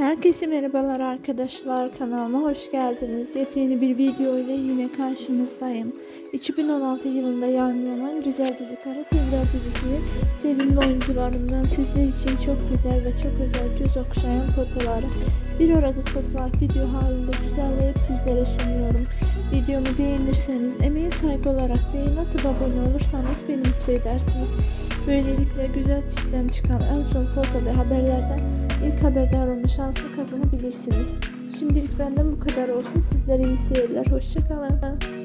Herkese merhabalar arkadaşlar kanalıma hoş geldiniz. Yepyeni bir video ile yine karşınızdayım. 2016 yılında yayınlanan güzel dizi Kara Sevgiler dizisinin sevimli oyuncularından sizler için çok güzel ve çok özel göz okşayan fotoları bir arada toplayıp video halinde düzenleyip sizlere sunuyorum. Videomu beğenirseniz emeğe saygı olarak beğen atıp abone olursanız beni mutlu edersiniz. Böylelikle güzel çiftten çıkan en son foto ve haberlerden ilk haberdar olma şansını kazanabilirsiniz. Şimdilik benden bu kadar olsun. Sizlere iyi seyirler. Hoşçakalın.